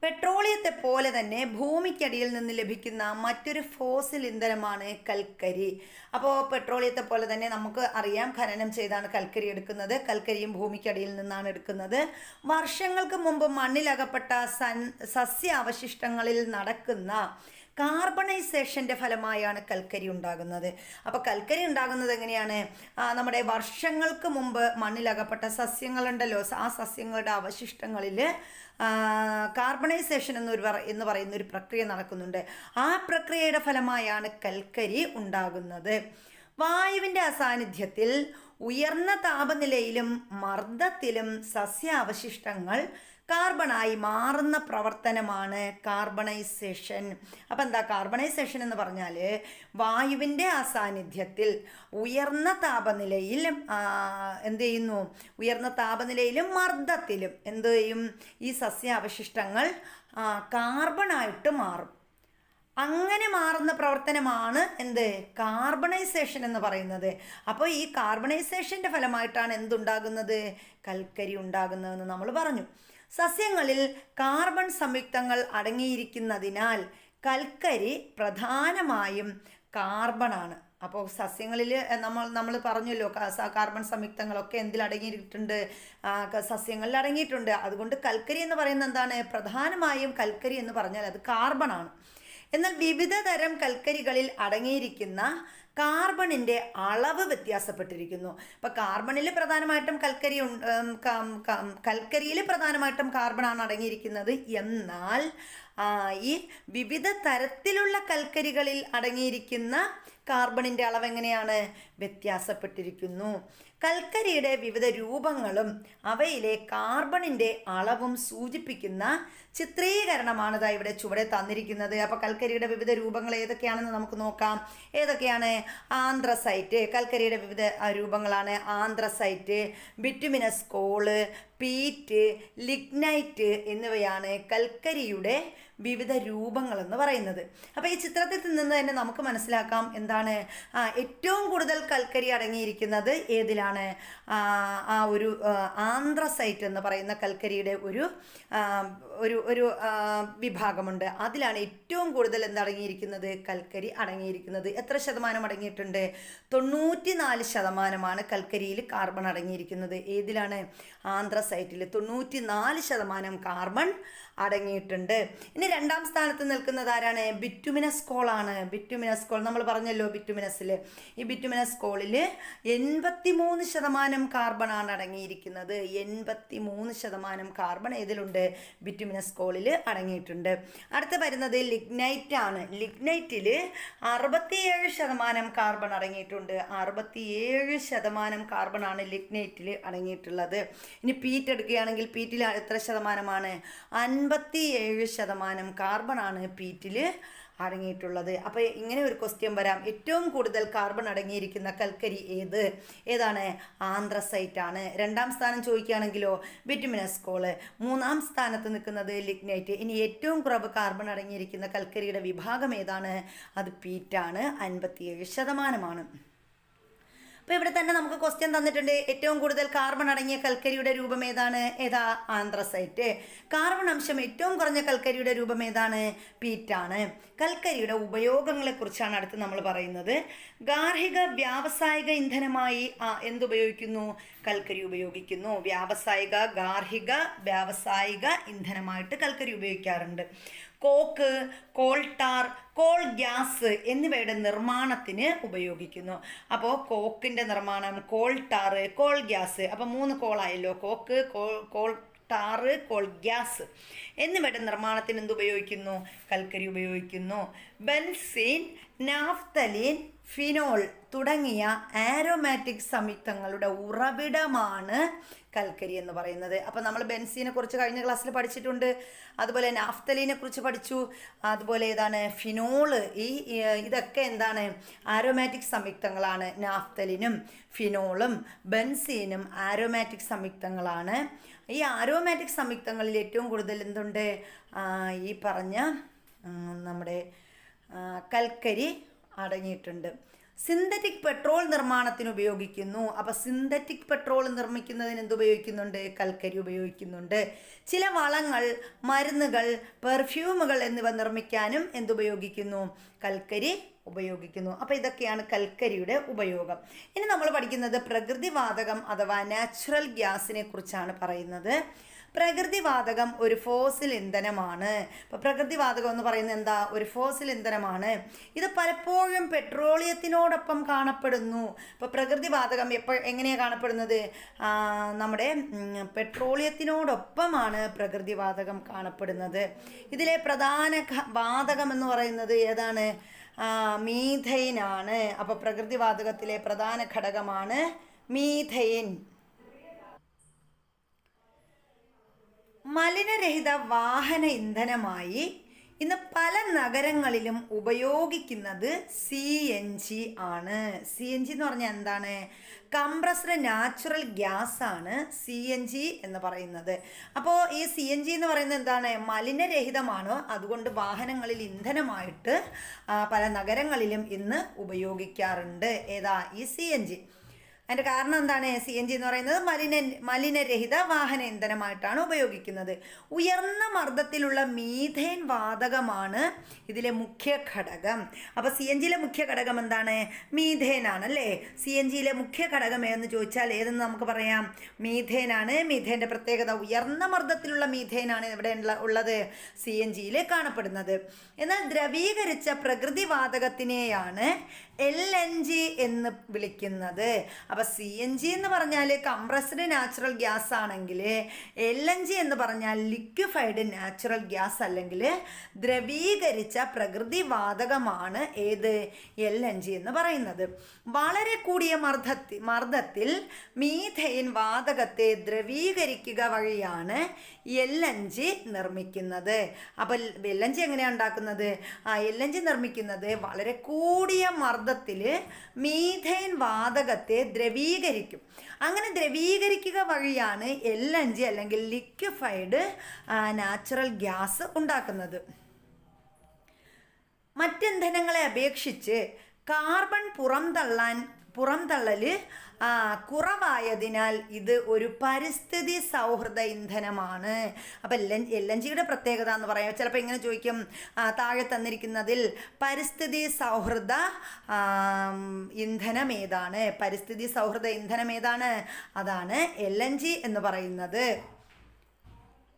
പെട്രോളിയത്തെ പോലെ തന്നെ ഭൂമിക്കടിയിൽ നിന്ന് ലഭിക്കുന്ന മറ്റൊരു ഫോസിൽ ഇന്ധനമാണ് കൽക്കരി. അപ്പോൾ പെട്രോളിയത്തെ പോലെ തന്നെ നമുക്ക് അറിയാം ഖനനം ചെയ്താണ് കൽക്കരി എടുക്കുന്നത്. കൽക്കരിയും ഭൂമിക്കടിയിൽ നിന്നാണ് എടുക്കുന്നത്. വർഷങ്ങൾക്ക് മുമ്പ് മണ്ണിലകപ്പെട്ട സൻ സസ്യ അവശിഷ്ടങ്ങളിൽ നടക്കുന്ന കാർബണൈസേഷന്റെ ഫലമായാണ് കൽക്കരി ഉണ്ടാകുന്നത്. അപ്പോൾ കൽക്കരി ഉണ്ടാകുന്നത് എങ്ങനെയാണ്? നമ്മുടെ വർഷങ്ങൾക്ക് മുമ്പ് മണ്ണിലകപ്പെട്ട സസ്യങ്ങളുണ്ടല്ലോ. ആ സസ്യങ്ങളുടെ അവശിഷ്ടങ്ങളിൽ കാർബണൈസേഷൻ എന്നൊരു എന്ന് പറയുന്ന ഒരു പ്രക്രിയ നടക്കുന്നുണ്ട്. ആ പ്രക്രിയയുടെ ഫലമായാണ് കൽക്കരി ഉണ്ടാകുന്നത്. വായുവിന്റെ അസാന്നിധ്യത്തിൽ ഉയർന്ന താപനിലയിലും മർദ്ദത്തിലും സസ്യാവശിഷ്ടങ്ങൾ കാർബണായി മാറുന്ന പ്രവർത്തനമാണ് കാർബണൈസേഷൻ അപ്പം എന്താ കാർബണൈസേഷൻ എന്ന് പറഞ്ഞാൽ വായുവിന്റെ അസാന്നിധ്യത്തിൽ ഉയർന്ന താപനിലയിൽ എന്ത് ചെയ്യുന്നു? ഉയർന്ന താപനിലയിലും മർദ്ദത്തിലും എന്ത് ചെയ്യും? ഈ സസ്യാവശിഷ്ടങ്ങൾ കാർബണായിട്ട് മാറും. അങ്ങനെ മാറുന്ന പ്രവർത്തനമാണ് എന്ത്? കാർബണൈസേഷൻ എന്ന് പറയുന്നത്. അപ്പോൾ ഈ കാർബണൈസേഷന്റെ ഫലമായിട്ടാണ് എന്തുണ്ടാകുന്നത്? കൽക്കരി ഉണ്ടാകുന്നതെന്ന് നമ്മൾ പറഞ്ഞു. സസ്യങ്ങളിൽ കാർബൺ സംയുക്തങ്ങൾ അടങ്ങിയിരിക്കുന്നതിനാൽ കൽക്കരി പ്രധാനമായും കാർബണാണ്. അപ്പോൾ സസ്യങ്ങളിൽ നമ്മൾ നമ്മൾ പറഞ്ഞല്ലോ കാർബൺ സംയുക്തങ്ങളൊക്കെ എന്തിൽ അടങ്ങിയിട്ടുണ്ട്? സസ്യങ്ങളിൽ അടങ്ങിയിട്ടുണ്ട്. അതുകൊണ്ട് കൽക്കരി എന്ന് പറയുന്നത് എന്താണ്? പ്രധാനമായും കൽക്കരി എന്ന് പറഞ്ഞാൽ അത് കാർബണാണ്. എന്നാൽ വിവിധ തരം കൽക്കരികളിൽ അടങ്ങിയിരിക്കുന്ന കാർബണിന്റെ അളവ് വ്യത്യാസപ്പെട്ടിരിക്കുന്നു. അപ്പോൾ കാർബണിൽ പ്രധാനമായിട്ടും കൽക്കരി കൽക്കരിയിൽ പ്രധാനമായിട്ടും കാർബണാണ് അടങ്ങിയിരിക്കുന്നത്. എന്നാൽ ഈ വിവിധ തരത്തിലുള്ള കൽക്കരികളിൽ അടങ്ങിയിരിക്കുന്ന കാർബണിന്റെ അളവ് എങ്ങനെയാണ്? വ്യത്യാസപ്പെട്ടിരിക്കുന്നു. കൽക്കരിയുടെ വിവിധ രൂപങ്ങളും അവയിലെ കാർബണിന്റെ അളവും സൂചിപ്പിക്കുന്ന ചിത്രീകരണമാണ് ഇവിടെ ചുവടെ തന്നിരിക്കുന്നത്. അപ്പോൾ കൽക്കരിയുടെ വിവിധ രൂപങ്ങൾ ഏതൊക്കെയാണെന്ന് നമുക്ക് നോക്കാം. ഏതൊക്കെയാണ്? ആന്ത്രസൈറ്റ് കൽക്കരിയുടെ വിവിധ രൂപങ്ങളാണ്. Anthracite bituminous coal peat lignite എന്നിവയാണ് കൽക്കരിയുടെ വിവിധ രൂപങ്ങൾ എന്ന് പറയുന്നത്. അപ്പോൾ ഈ ചിത്രത്തിൽ നിന്ന് തന്നെ നമുക്ക് മനസ്സിലാക്കാം എന്താണ് ഏറ്റവും കൂടുതൽ കൽക്കരി അടങ്ങിയിരിക്കുന്നത് ഏതിലാണ്? ആ, ആ ഒരു ആന്ത്രസൈറ്റ് എന്ന് പറയുന്ന കൽക്കരിയുടെ ഒരു ഒരു ഒരു വിഭാഗമുണ്ട്. അതിലാണ് ഏറ്റവും കൂടുതൽ എന്തടങ്ങിയിരിക്കുന്നത്? കൽക്കരി അടങ്ങിയിരിക്കുന്നത്. എത്ര ശതമാനം അടങ്ങിയിട്ടുണ്ട്? തൊണ്ണൂറ്റി നാല് ശതമാനമാണ് കൽക്കരിയിൽ കാർബൺ അടങ്ങിയിരിക്കുന്നത്. ഏതിലാണ്? ആന്ത്രസൈറ്റിൽ തൊണ്ണൂറ്റി നാല് ശതമാനം കാർബൺ അടങ്ങിയിട്ടുണ്ട്. ഇനി രണ്ടാം സ്ഥാനത്ത് നിൽക്കുന്നത് ആരാണ്? ബിറ്റുമിനസ് കോളാണ് ബിറ്റുമിനസ് കോൾ നമ്മൾ പറഞ്ഞല്ലോ ബിറ്റുമിനസിൽ. ഈ ബിറ്റുമിനസ് കോളിൽ എൺപത്തി മൂന്ന് ശതമാനം കാർബണാണ് അടങ്ങിയിരിക്കുന്നത്. എൺപത്തി മൂന്ന് ശതമാനം കാർബൺ ഇതിലുണ്ട് ബിറ്റുമിനസ് കോളിൽ അടങ്ങിയിട്ടുണ്ട്. അടുത്ത വരുന്നത് ലിഗ്നൈറ്റ് ആണ്. ലിഗ്നൈറ്റിൽ അറുപത്തിയേഴ് ശതമാനം കാർബൺ അടങ്ങിയിട്ടുണ്ട്. അറുപത്തിയേഴ് ശതമാനം കാർബണാണ് ലിഗ്നൈറ്റിൽ അടങ്ങിയിട്ടുള്ളത്. ഇനി പീറ്റ് എടുക്കുകയാണെങ്കിൽ പീറ്റിൽ എത്ര ശതമാനമാണ്? അൻപത്തി ഏഴ് ശതമാനം കാർബണാണ് പീറ്റിൽ അടങ്ങിയിട്ടുള്ളത്. അപ്പോൾ ഇങ്ങനെ ഒരു ക്വസ്റ്റ്യൻ വരാം. ഏറ്റവും കൂടുതൽ കാർബൺ അടങ്ങിയിരിക്കുന്ന കൽക്കരി ഏത്? ഏതാണ്? ആന്ത്രസൈറ്റ് ആണ് രണ്ടാം സ്ഥാനം ചോദിക്കുകയാണെങ്കിലോ? വിറ്റമിനസ് കോൾ മൂന്നാം സ്ഥാനത്ത് നിൽക്കുന്നത് ലിഗ്നൈറ്റ് ഇനി ഏറ്റവും കുറവ് കാർബൺ അടങ്ങിയിരിക്കുന്ന കൽക്കരിയുടെ വിഭാഗം ഏതാണ്? അത് പീറ്റാണ് അൻപത്തിയേഴ് ശതമാനമാണ്. അപ്പോൾ ഇവിടെ തന്നെ നമുക്ക് ക്വസ്റ്റ്യൻ തന്നിട്ടുണ്ട്. ഏറ്റവും കൂടുതൽ കാർബൺ അടങ്ങിയ കൽക്കരിയുടെ രൂപം ഏതാണ്? ഏതാ? ആന്ത്രസൈറ്റ്. കാർബൺ അംശം ഏറ്റവും കുറഞ്ഞ കൽക്കരിയുടെ രൂപം ഏതാണ്? പീറ്റാണ്. കൽക്കരിയുടെ ഉപയോഗങ്ങളെക്കുറിച്ചാണ് അടുത്ത് നമ്മൾ പറയുന്നത്. ഗാർഹിക വ്യാവസായിക ഇന്ധനമായി എന്തുപയോഗിക്കുന്നു? കൽക്കരി ഉപയോഗിക്കുന്നു. വ്യാവസായിക ഗാർഹിക വ്യാവസായിക ഇന്ധനമായിട്ട് കൽക്കരി ഉപയോഗിക്കാറുണ്ട്. കോക്ക് കോൾട്ടാർ കോൾ ഗ്യാസ് എന്നിവയുടെ നിർമ്മാണത്തിന് ഉപയോഗിക്കുന്നു. അപ്പോൾ കോക്കിന്റെ നിർമ്മാണം കോൾട്ടാർ കോൾ ഗ്യാസ്. അപ്പോൾ മൂന്ന് കോളായല്ലോ. Coke coal coal tar coal gas എന്നിവയുടെ നിർമ്മാണത്തിന് എന്ത് ഉപയോഗിക്കുന്നു? കൽക്കരി ഉപയോഗിക്കുന്നു. ബെൻസീൻ നാഫ്തലീൻ ഫിനോൾ തുടങ്ങിയ ആരോമാറ്റിക് സംയുക്തങ്ങളുടെ ഉറവിടമാണ് കൽക്കരി എന്ന് പറയുന്നത്. അപ്പോൾ നമ്മൾ ബെൻസീനെ കുറിച്ച് കഴിഞ്ഞ ക്ലാസ്സിൽ പഠിച്ചിട്ടുണ്ട്. അതുപോലെ നാഫ്തലീനെ കുറിച്ച് പഠിച്ചു. അതുപോലെ ഏതാണ്? ഫിനോൾ ഈ, ഇതൊക്കെ എന്താണ്? ആരോമാറ്റിക് സംയുക്തങ്ങളാണ് നാഫ്തലിനും ഫിനോളും ബെൻസീനും ആരോമാറ്റിക് സംയുക്തങ്ങളാണ്. ഈ ആരോമാറ്റിക് സംയുക്തങ്ങളിൽ ഏറ്റവും കൂടുതൽ എന്തുണ്ട്? ഈ പറഞ്ഞ നമ്മുടെ കൽക്കരി അടങ്ങിയിട്ടുണ്ട്. സിന്തറ്റിക് പെട്രോൾ നിർമ്മാണത്തിന് ഉപയോഗിക്കുന്നു. അപ്പോൾ സിന്തറ്റിക് പെട്രോൾ നിർമ്മിക്കുന്നതിന് എന്ത് ഉപയോഗിക്കുന്നുണ്ട്? കൽക്കരി ഉപയോഗിക്കുന്നുണ്ട്. ചില വളങ്ങൾ മരുന്നുകൾ പെർഫ്യൂമുകൾ എന്നിവ നിർമ്മിക്കാനും എന്തുപയോഗിക്കുന്നു കൽക്കരി ഉപയോഗിക്കുന്നു. അപ്പോൾ ഇതൊക്കെയാണ് കൽക്കരിയുടെ ഉപയോഗം. ഇനി നമ്മൾ പഠിക്കുന്നത് പ്രകൃതിവാതകം അഥവാ നാച്ചുറൽ ഗ്യാസിനെ കുറിച്ചാണ് പറയുന്നത്. പ്രകൃതിവാതകം ഒരു ഫോസിൽ ഇന്ധനമാണ്. ഇപ്പോൾ പ്രകൃതിവാതകം എന്ന് പറയുന്നത് എന്താ? ഒരു ഫോസിൽ ഇന്ധനമാണ്. ഇത് പലപ്പോഴും പെട്രോളിയത്തിനോടൊപ്പം കാണപ്പെടുന്നു. ഇപ്പോൾ പ്രകൃതിവാതകം എപ്പോൾ എങ്ങനെയാണ് കാണപ്പെടുന്നത്? നമ്മുടെ പെട്രോളിയത്തിനോടൊപ്പമാണ് പ്രകൃതിവാതകം കാണപ്പെടുന്നത്. ഇതിലെ പ്രധാന വാതകം എന്ന് പറയുന്നത് ഏതാണ്? മീഥൈനാണ് അപ്പോൾ പ്രകൃതിവാതകത്തിലെ പ്രധാന ഘടകമാണ് മീഥൈൻ മലിനരഹിത വാഹന ഇന്ധനമായി ഇന്ന് പല നഗരങ്ങളിലും ഉപയോഗിക്കുന്നത് സി എൻ ജി ആണ്. സി എൻ ജി എന്ന് പറഞ്ഞാൽ എന്താണ്? കംപ്രസ്ഡ് നാച്ചുറൽ ഗ്യാസ് ആണ് സി എൻ ജി എന്ന് പറയുന്നത്. അപ്പോൾ ഈ സി എൻ ജി എന്ന് പറയുന്നത് എന്താണ്? മലിനരഹിതമാണ്? അതുകൊണ്ട് വാഹനങ്ങളിൽ ഇന്ധനമായിട്ട് പല നഗരങ്ങളിലും ഇന്ന് ഉപയോഗിക്കാറുണ്ട്. ഏതാ? ഈ സി എൻ ജി അതിന്റെ കാരണം എന്താണ്? സി എൻ ജി എന്ന് പറയുന്നത് മലിന മലിനരഹിത വാഹന ഇന്ധനമായിട്ടാണ് ഉപയോഗിക്കുന്നത്. ഉയർന്ന മർദ്ദത്തിലുള്ള മീഥേൻ വാതകമാണ് ഇതിലെ മുഖ്യ ഘടകം. അപ്പോൾ സി എൻ ജിയിലെ മുഖ്യ ഘടകം എന്താണ്? മീഥേൻ ആണ് അല്ലേ സി എൻ ജിയിലെ മുഖ്യ ഘടകം ഏതെന്ന് ചോദിച്ചാൽ ഏതെന്ന് നമുക്ക് പറയാം? മീഥേൻ ആണ് മീഥേന്റെ പ്രത്യേകത ഉയർന്ന മർദ്ദത്തിലുള്ള മീഥേൻ ആണ് ഇവിടെ ഉള്ള- ഉള്ളത് സി എൻ ജിയിൽ കാണപ്പെടുന്നത്. എന്നാൽ ദ്രവീകരിച്ച പ്രകൃതിവാതകത്തിനെയാണ് എൽ എൻ ജി എന്ന് വിളിക്കുന്നത്. അപ്പോൾ സി എൻ ജി എന്ന് പറഞ്ഞാൽ കംപ്രസ്ഡ് നാച്ചുറൽ ഗ്യാസ് ആണെങ്കിൽ എൽ എൻ ജി എന്ന് പറഞ്ഞാൽ ലിക്വിഫൈഡ് നാച്ചുറൽ ഗ്യാസ് അല്ലെങ്കിൽ ദ്രവീകരിച്ച പ്രകൃതി വാതകമാണ് ഏത്? എൽ എൻ ജി എന്ന് പറയുന്നത്. വളരെ കൂടിയ മർദ്ദത്തിൽ മർദ്ദത്തിൽ മീഥൈൻ വാതകത്തെ ദ്രവീകരിക്കുക വഴിയാണ് എൽ എൻ ജി നിർമ്മിക്കുന്നത്. അപ്പോൾ എൽ എൻ ജി എങ്ങനെയാണ് ഉണ്ടാക്കുന്നത്? ആ എൽ എൻ ജി നിർമ്മിക്കുന്നത് വളരെ കൂടിയ മർദ്ദത്തിൽ മീഥൈൻ വാതകത്തെ ദ്രവീകരിക്കും. അങ്ങനെ ദ്രവീകരിക്കുക വഴിയാണ് എൽ ജി അല്ലെങ്കിൽ ലിക്വിഫൈഡ് നാച്ചുറൽ ഗ്യാസ് ഉണ്ടാക്കുന്നത്. മറ്റിന്ധനങ്ങളെ അപേക്ഷിച്ച് കാർബൺ പുറംതള്ളാൻ പുറംതള്ളൽ കുറവായതിനാൽ ഇത് ഒരു പരിസ്ഥിതി സൗഹൃദ ഇന്ധനമാണ്. അപ്പം എൽ എൻ എൽ എൻ ജിയുടെ പ്രത്യേകത എന്ന് പറയാം. ചിലപ്പോൾ ഇങ്ങനെ ചോദിക്കും താഴെ തന്നിരിക്കുന്നതിൽ പരിസ്ഥിതി സൗഹൃദ ഇന്ധനം ഏതാണ്? പരിസ്ഥിതി സൗഹൃദ ഇന്ധനം ഏതാണ്? അതാണ് എൽ എൻ ജി എന്ന് പറയുന്നത്.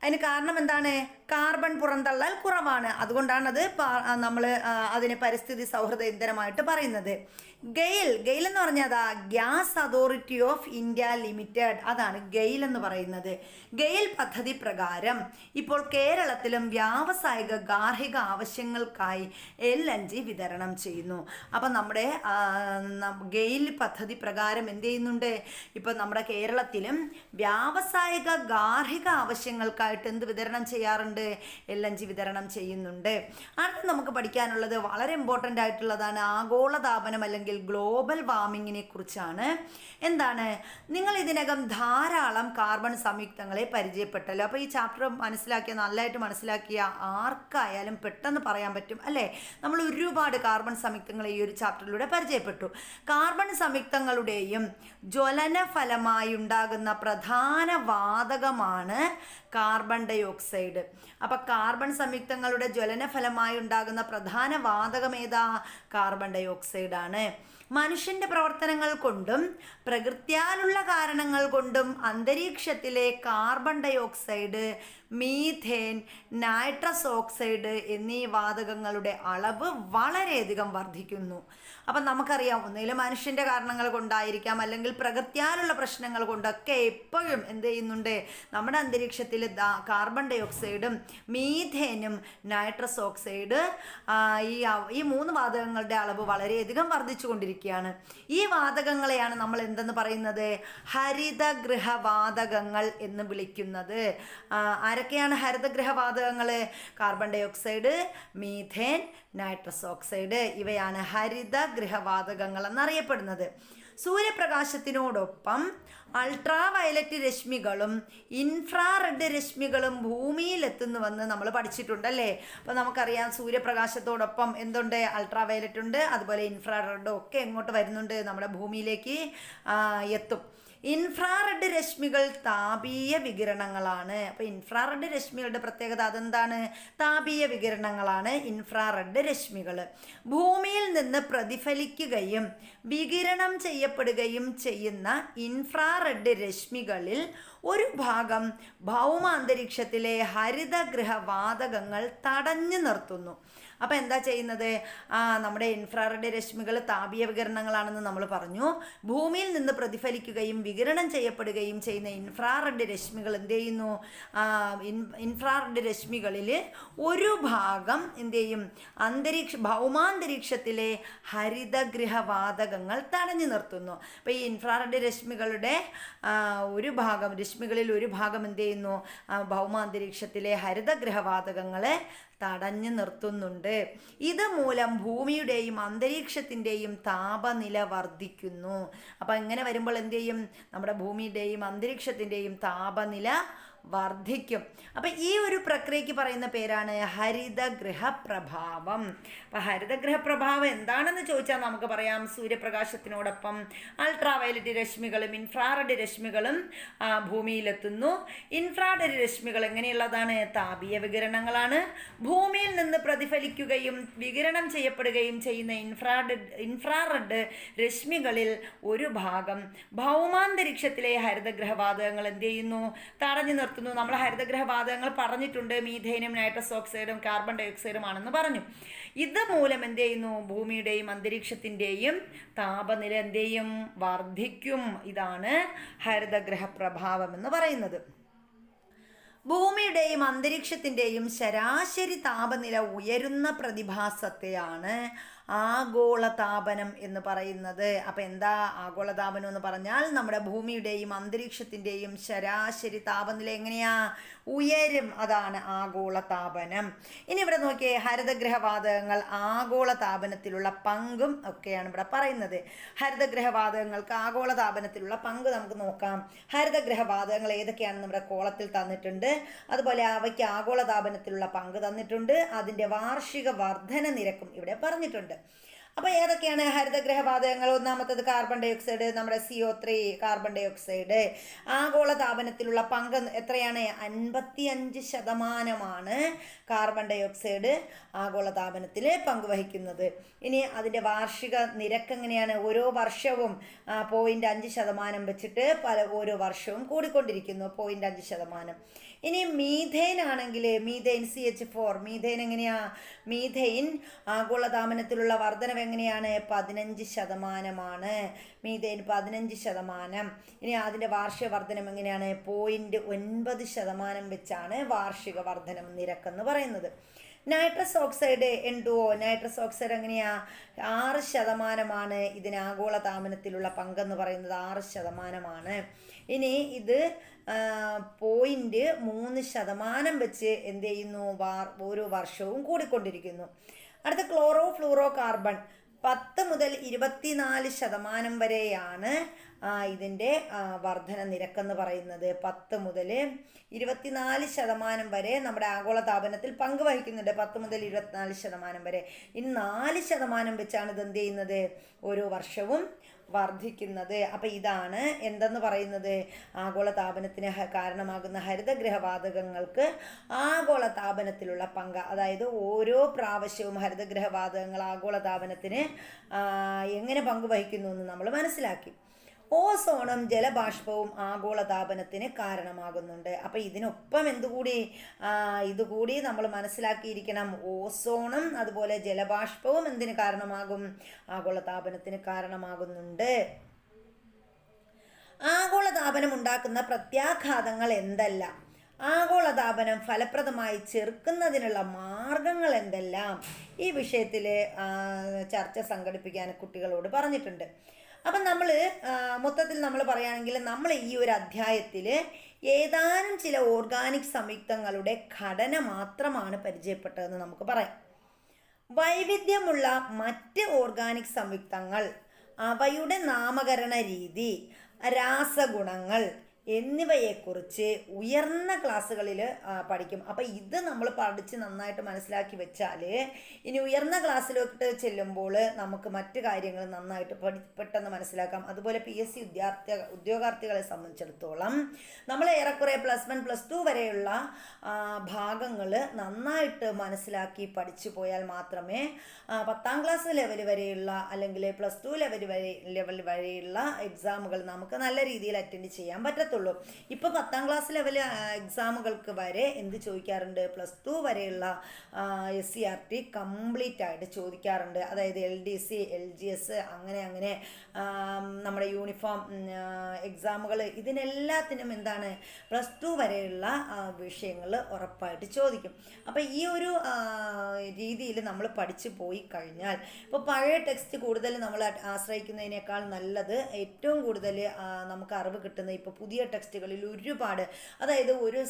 അതിന് കാരണം എന്താണ്? കാർബൺ പുറന്തള്ളൽ കുറവാണ്. അതുകൊണ്ടാണ് അത് നമ്മൾ അതിന് പരിസ്ഥിതി സൗഹൃദ ഇന്ധനമായിട്ട് പറയുന്നത്. ഗെയിൽ ഗെയിൽ എന്ന് പറഞ്ഞാൽ gas authority of India limited. അതാണ് ഗെയിൽ എന്ന് പറയുന്നത്. ഗെയിൽ പദ്ധതി പ്രകാരം ഇപ്പോൾ കേരളത്തിലും വ്യാവസായിക ഗാർഹിക ആവശ്യങ്ങൾക്കായി എൽ എൻ ജി വിതരണം ചെയ്യുന്നു. അപ്പം നമ്മുടെ ഗെയിൽ പദ്ധതി പ്രകാരം എന്ത് ചെയ്യുന്നുണ്ട്? ഇപ്പം നമ്മുടെ കേരളത്തിലും വ്യാവസായിക ഗാർഹിക ആവശ്യങ്ങൾക്കായിട്ട് എന്ത് വിതരണം ചെയ്യാറുണ്ട്? എൽ അഞ്ചി വിതരണം ചെയ്യുന്നുണ്ട്. അടുത്ത് നമുക്ക് പഠിക്കാനുള്ളത് വളരെ ഇമ്പോർട്ടന്റ് ആയിട്ടുള്ളതാണ് ആഗോളതാപനം അല്ലെങ്കിൽ ഗ്ലോബൽ വാർമിങ്ങിനെ കുറിച്ചാണ്. എന്താണ്? നിങ്ങൾ ഇതിനകം ധാരാളം കാർബൺ സംയുക്തങ്ങളെ പരിചയപ്പെട്ടല്ലോ. അപ്പോൾ ഈ ചാപ്റ്റർ മനസ്സിലാക്കിയ നല്ലതായിട്ട് മനസ്സിലാക്കിയ ആർക്കായാലും പെട്ടെന്ന് പറയാൻ പറ്റും അല്ലേ? നമ്മൾ ഒരുപാട് കാർബൺ സംയുക്തങ്ങളെ ഈ ഒരു ചാപ്റ്ററിലൂടെ പരിചയപ്പെട്ടു. കാർബൺ സംയുക്തങ്ങളുടെയും ജ്വലന ഫലമായി ഉണ്ടാകുന്ന പ്രധാന വാതകമാണ് കാർബൺ ഡൈ ഓക്സൈഡ് അപ്പം കാർബൺ സംയുക്തങ്ങളുടെ ജ്വലന ഫലമായി ഉണ്ടാകുന്ന പ്രധാന വാതകം ഏതാ? കാർബൺ ഡൈ ഓക്സൈഡാണ് മനുഷ്യന്റെ പ്രവർത്തനങ്ങൾ കൊണ്ടും പ്രകൃത്യാലുള്ള കാരണങ്ങൾ കൊണ്ടും അന്തരീക്ഷത്തിലെ carbon dioxide methane nitrous oxide എന്നീ വാതകങ്ങളുടെ അളവ് വളരെയധികം വർദ്ധിക്കുന്നു. അപ്പം നമുക്കറിയാം ഒന്നുകിൽ മനുഷ്യന്റെ കാരണങ്ങൾ കൊണ്ടായിരിക്കാം അല്ലെങ്കിൽ പ്രകൃത്യാലുള്ള പ്രശ്നങ്ങൾ കൊണ്ടൊക്കെ എപ്പോഴും എന്ത് ചെയ്യുന്നുണ്ട്? നമ്മുടെ അന്തരീക്ഷത്തിൽ കാർബൺ ഡൈ ഓക്സൈഡും മീഥേനും നൈട്രസ് ഓക്സൈഡ് ഈ ഈ മൂന്ന് വാതകങ്ങളുടെ അളവ് വളരെയധികം വർദ്ധിച്ചു കൊണ്ടിരിക്കുകയാണ് ഈ വാതകങ്ങളെയാണ് നമ്മൾ എന്തെന്ന് പറയുന്നത്? ഹരിതഗൃഹവാതകങ്ങൾ എന്ന് വിളിക്കുന്നത്. ആരൊക്കെയാണ് ഹരിതഗൃഹവാതകങ്ങൾ? Carbon dioxide methane nitrous oxide ഇവയാണ് ഹരിതഗൃഹവാതകങ്ങൾ എന്നറിയപ്പെടുന്നത് സൂര്യപ്രകാശത്തിനോടൊപ്പം അൾട്രാ വയലറ്റ് രശ്മികളും ഇൻഫ്രാറെഡ് രശ്മികളും ഭൂമിയിലെത്തുന്നുവെന്ന് നമ്മൾ പഠിച്ചിട്ടുണ്ടല്ലേ? അപ്പോൾ നമുക്കറിയാം സൂര്യപ്രകാശത്തോടൊപ്പം എന്തുണ്ട്? അൾട്രാ വയലറ്റ് ഉണ്ട് അതുപോലെ ഇൻഫ്രാറെഡും ഒക്കെ എങ്ങോട്ട് വരുന്നുണ്ട്? നമ്മുടെ ഭൂമിയിലേക്ക് എത്തും. ഇൻഫ്രാറെഡ് രശ്മികൾ താപീയ വികിരണങ്ങളാണ്. അപ്പോൾ ഇൻഫ്രാറെഡ് രശ്മികളുടെ പ്രത്യേകത അതെന്താണ്? താപീയ വികിരണങ്ങളാണ് ഇൻഫ്രാറെഡ് രശ്മികൾ ഭൂമിയിൽ നിന്ന് പ്രതിഫലിക്കുകയും വികിരണം ചെയ്യപ്പെടുകയും ചെയ്യുന്ന ഇൻഫ്രാറെഡ് രശ്മികളിൽ ഒരു ഭാഗം ഭൗമാന്തരീക്ഷത്തിലെ ഹരിതഗൃഹവാതകങ്ങൾ തടഞ്ഞു നിർത്തുന്നു. അപ്പോൾ എന്താ ചെയ്യുന്നത്? ആ നമ്മുടെ ഇൻഫ്രാറെഡ് രശ്മികൾ താപീയ വികരണങ്ങളാണെന്ന് നമ്മൾ പറഞ്ഞു. ഭൂമിയിൽ നിന്ന് പ്രതിഫലിക്കുകയും വികിരണം ചെയ്യപ്പെടുകയും ചെയ്യുന്ന ഇൻഫ്രാറെഡ് രശ്മികൾ എന്ത് ചെയ്യുന്നു? ഇൻ- ഇൻഫ്രാറെഡ് രശ്മികളിൽ ഒരു ഭാഗം എന്ത് ചെയ്യും? അന്തരീക്ഷ ഭൗമാന്തരീക്ഷത്തിലെ ഹരിതഗൃഹവാതകങ്ങൾ തടഞ്ഞു നിർത്തുന്നു. അപ്പോൾ ഈ ഇൻഫ്രാറെഡ് രശ്മികളുടെ ഒരു ഭാഗം രശ്മികളിൽ ഒരു ഭാഗം എന്ത് ചെയ്യുന്നു? ഭൗമാന്തരീക്ഷത്തിലെ ഹരിതഗ്രഹവാതകങ്ങളെ തടഞ്ഞു നിർത്തുന്നുണ്ട്. ഇത് മൂലം ഭൂമിയുടെയും അന്തരീക്ഷത്തിന്റെയും താപനില വർദ്ധിക്കുന്നു. അപ്പം ഇങ്ങനെ വരുമ്പോൾ എന്ത് ചെയ്യും? നമ്മുടെ ഭൂമിയുടെയും അന്തരീക്ഷത്തിന്റെയും താപനില വർദ്ധിക്കും. അപ്പം ഈ ഒരു പ്രക്രിയയ്ക്ക് പറയുന്ന പേരാണ് ഹരിതഗൃഹപ്രഭാവം അപ്പം ഹരിതഗൃഹപ്രഭാവം എന്താണെന്ന് ചോദിച്ചാൽ നമുക്ക് പറയാം. സൂര്യപ്രകാശത്തിനോടൊപ്പം അൾട്രാവയലറ്റ് രശ്മികളും ഇൻഫ്രാറെഡ് രശ്മികളും ഭൂമിയിലെത്തുന്നു. ഇൻഫ്രാറെഡ് രശ്മികൾ എങ്ങനെയുള്ളതാണ്? താപീയ വികിരണങ്ങളാണ്. ഭൂമിയിൽ നിന്ന് പ്രതിഫലിക്കുകയും വികിരണം ചെയ്യപ്പെടുകയും ചെയ്യുന്ന ഇൻഫ്രാറെഡ് ഇൻഫ്രാറെഡ് രശ്മികളിൽ ഒരു ഭാഗം ഭൗമാന്തരീക്ഷത്തിലെ ഹരിതഗ്രഹവാതകങ്ങൾ എന്ത് ചെയ്യുന്നു? തടഞ്ഞു നിർത്തുന്നു. നമ്മൾ ഹരിതഗ്രഹവാതകങ്ങൾ പറഞ്ഞിട്ടുണ്ട് മീഥേനും നൈട്രസ് ഓക്സൈഡും കാർബൺ ഡൈ ഓക്സൈഡുമാണെന്ന് പറഞ്ഞു. ഇത് മൂലം എന്ത് ചെയ്യുന്നു? ഭൂമിയുടെയും അന്തരീക്ഷത്തിന്റെയും താപനില എന്ത് ചെയ്യും വർദ്ധിക്കും. ഇതാണ് ഹരിതഗ്രഹ പ്രഭാവം എന്ന് പറയുന്നത്. ഭൂമിയുടെയും അന്തരീക്ഷത്തിന്റെയും ശരാശരി താപനില ഉയരുന്ന പ്രതിഭാസത്തെയാണ് ആഗോളതാപനം എന്ന് പറയുന്നത്. അപ്പം എന്താ ആഗോളതാപനം എന്ന് പറഞ്ഞാൽ നമ്മുടെ ഭൂമിയുടെയും അന്തരീക്ഷത്തിന്റെയും ശരാശരി താപനില എങ്ങനെയാ? ഉയരും. അതാണ് ആഗോളതാപനം. ഇനി ഇവിടെ നോക്കിയേ ഹരിതഗ്രഹവാതകങ്ങൾ ആഗോളതാപനത്തിലുള്ള പങ്കും ഒക്കെയാണ് ഇവിടെ പറയുന്നത്. ഹരിതഗ്രഹവാതകങ്ങൾക്ക് ആഗോളതാപനത്തിലുള്ള പങ്ക് നമുക്ക് നോക്കാം. ഹരിതഗ്രഹവാതകങ്ങൾ ഏതൊക്കെയാണെന്ന് നമ്മുടെ കോളത്തിൽ തന്നിട്ടുണ്ട്. അതുപോലെ അവയ്ക്ക് ആഗോളതാപനത്തിലുള്ള പങ്ക് തന്നിട്ടുണ്ട്. അതിന്റെ വാർഷിക വർധന നിരക്കും ഇവിടെ പറഞ്ഞിട്ടുണ്ട്. അപ്പോൾ ഏതൊക്കെയാണ് ഹരിതഗ്രഹവാതകങ്ങൾ? ഒന്നാമത്തത് കാർബൺ ഡൈ ഓക്സൈഡ് നമ്മുടെ C O three carbon dioxide ആഗോള താപനത്തിലുള്ള പങ്ക് എത്രയാണ്? അൻപത്തി അഞ്ച് ശതമാനമാണ് കാർബൺ ഡൈ ഓക്സൈഡ് ആഗോള താപനത്തിൽ പങ്കുവഹിക്കുന്നത്. ഇനി അതിന്റെ വാർഷിക നിരക്ക് എങ്ങനെയാണ്? ഓരോ വർഷവും പോയിന്റ് അഞ്ച് ശതമാനം വെച്ചിട്ട് പല ഓരോ വർഷവും കൂടിക്കൊണ്ടിരിക്കുന്നു. പോയിന്റ് അഞ്ച് ശതമാനം. ഇനി മീഥേൻ ആണെങ്കിൽ methane C H four methane എങ്ങനെയാ? മീഥൈൻ ആഗോളതാപനത്തിലുള്ള വർധനവ് എങ്ങനെയാണ്? പതിനഞ്ച് ശതമാനമാണ്. മീഥൈൻ പതിനഞ്ച് ശതമാനം. ഇനി അതിന്റെ വാർഷിക വർധനം എങ്ങനെയാണ്? പോയിന്റ് ഒൻപത് ശതമാനം വെച്ചാണ് വാർഷിക വർധനം നിരക്കെന്ന് പറയുന്നത്. Nitrous oxide N two O nitrous oxide എങ്ങനെയാ? ആറ് ശതമാനമാണ് ഇതിന് ആഗോള താപനത്തിലുള്ള പങ്കെന്ന് പറയുന്നത് ആറ് ശതമാനമാണ്. ഇനി ഇത് പോയിന്റ് മൂന്ന് ശതമാനം വെച്ച് എന്ത് ചെയ്യുന്നു? ഓരോ വർഷവും കൂടിക്കൊണ്ടിരിക്കുന്നു. അടുത്ത ക്ലോറോ ഫ്ലൂറോ കാർബൺ പത്ത് മുതൽ ഇരുപത്തിനാല് ശതമാനം വരെയാണ് ഇതിന്റെ വർധന നിരക്കെന്ന് പറയുന്നത്. പത്ത് മുതൽ ഇരുപത്തിനാല് ശതമാനം വരെ നമ്മുടെ ആഗോള താപനത്തിൽ പങ്കുവഹിക്കുന്നുണ്ട്. പത്ത് മുതൽ ഇരുപത്തിനാല് ശതമാനം വരെ. ഇനി നാല് ശതമാനം വെച്ചാണ് ഇത് എന്ത് ചെയ്യുന്നത് ഓരോ വർഷവും വർദ്ധിക്കുന്നത്. അപ്പം ഇതാണ് എന്തെന്ന് പറയുന്നത്? ആഗോളതാപനത്തിന് കാരണമാകുന്ന ഹരിതഗ്രഹവാതകങ്ങൾക്ക് ആഗോളതാപനത്തിലുള്ള പങ്ക്. അതായത് ഓരോ പ്രാവശ്യവും ഹരിതഗ്രഹവാതകങ്ങൾ ആഗോളതാപനത്തിന് എങ്ങനെ പങ്കുവഹിക്കുന്നു എന്ന് നമ്മൾ മനസ്സിലാക്കി. ഓസോണും ജലബാഷ്പവും ആഗോളതാപനത്തിന് കാരണമാകുന്നുണ്ട്. അപ്പം ഇതിനൊപ്പം എന്തുകൂടി? ഇതുകൂടി നമ്മൾ മനസ്സിലാക്കിയിരിക്കണം. ഓസോണും അതുപോലെ ജലബാഷ്പവും എന്തിന് കാരണമാകും? ആഗോളതാപനത്തിന് കാരണമാകുന്നുണ്ട്. ആഗോളതാപനം ഉണ്ടാക്കുന്ന പ്രത്യാഘാതങ്ങൾ എന്തെല്ലാം? ആഗോളതാപനം ഫലപ്രദമായി ചെറുക്കുന്നതിനുള്ള മാർഗങ്ങൾ എന്തെല്ലാം? ഈ വിഷയത്തിൽ ചർച്ച സംഘടിപ്പിക്കാൻ കുട്ടികളോട് പറഞ്ഞിട്ടുണ്ട്. അപ്പം നമ്മൾ മൊത്തത്തിൽ നമ്മൾ പറയുകയാണെങ്കിൽ നമ്മൾ ഈ ഒരു അധ്യായത്തിൽ ഏതാനും ചില ഓർഗാനിക് സംയുക്തങ്ങളുടെ ഘടന മാത്രമാണ് പരിചയപ്പെട്ടതെന്ന് നമുക്ക് പറയാം. വൈവിധ്യമുള്ള മറ്റ് ഓർഗാനിക് സംയുക്തങ്ങൾ അവയുടെ നാമകരണ രീതി രാസഗുണങ്ങൾ എന്നിവയെക്കുറിച്ച് ഉയർന്ന ക്ലാസ്സുകളിൽ പഠിക്കും. അപ്പോൾ ഇത് നമ്മൾ പഠിച്ച് നന്നായിട്ട് മനസ്സിലാക്കി വെച്ചാൽ ഇനി ഉയർന്ന ക്ലാസ്സിലോട്ട് ചെല്ലുമ്പോൾ നമുക്ക് മറ്റു കാര്യങ്ങൾ നന്നായിട്ട് പെട്ടെന്ന് മനസ്സിലാക്കാം. അതുപോലെ പി എസ് സി ഉദ്യാർത്ഥി ഉദ്യോഗാർത്ഥികളെ സംബന്ധിച്ചിടത്തോളം നമ്മൾ ഏറെക്കുറെ പ്ലസ് വൺ പ്ലസ് ടു വരെയുള്ള ഭാഗങ്ങൾ നന്നായിട്ട് മനസ്സിലാക്കി പഠിച്ചു പോയാൽ മാത്രമേ പത്താം ക്ലാസ് ലെവൽ വരെയുള്ള അല്ലെങ്കിൽ പ്ലസ് ടു ലെവൽ വരെ ലെവൽ വരെയുള്ള എക്സാമുകൾ നമുക്ക് നല്ല രീതിയിൽ അറ്റൻഡ് ചെയ്യാൻ പറ്റത്തുള്ളൂ. ഇപ്പോൾ പത്താം ക്ലാസ് ലെവൽ എക്സാമുകൾക്ക് വരെ എന്ത് ചോദിക്കാറുണ്ട്? പ്ലസ് ടു വരെയുള്ള S C R T complete ആയിട്ട് ചോദിക്കാറുണ്ട്. അതായത് L D C L G S അങ്ങനെ അങ്ങനെ നമ്മുടെ യൂണിഫോം എക്സാമുകൾ ഇതിനെല്ലാത്തിനും എന്താണ്? പ്ലസ് ടു വരെയുള്ള വിഷയങ്ങൾ ഉറപ്പായിട്ട് ചോദിക്കും. അപ്പോൾ ഈ ഒരു രീതിയിൽ നമ്മൾ പഠിച്ചു പോയി കഴിഞ്ഞാൽ ഇപ്പോൾ പഴയ ടെക്സ്റ്റ് കൂടുതൽ നമ്മൾ ആശ്രയിക്കുന്നതിനേക്കാൾ നല്ലത് ഏറ്റവും കൂടുതൽ നമുക്ക് അറിവ് കിട്ടുന്ന ഇപ്പോൾ പുതിയ ടെക്സ്റ്റുകളിൽ ഒരുപാട്. അതായത് ഒരു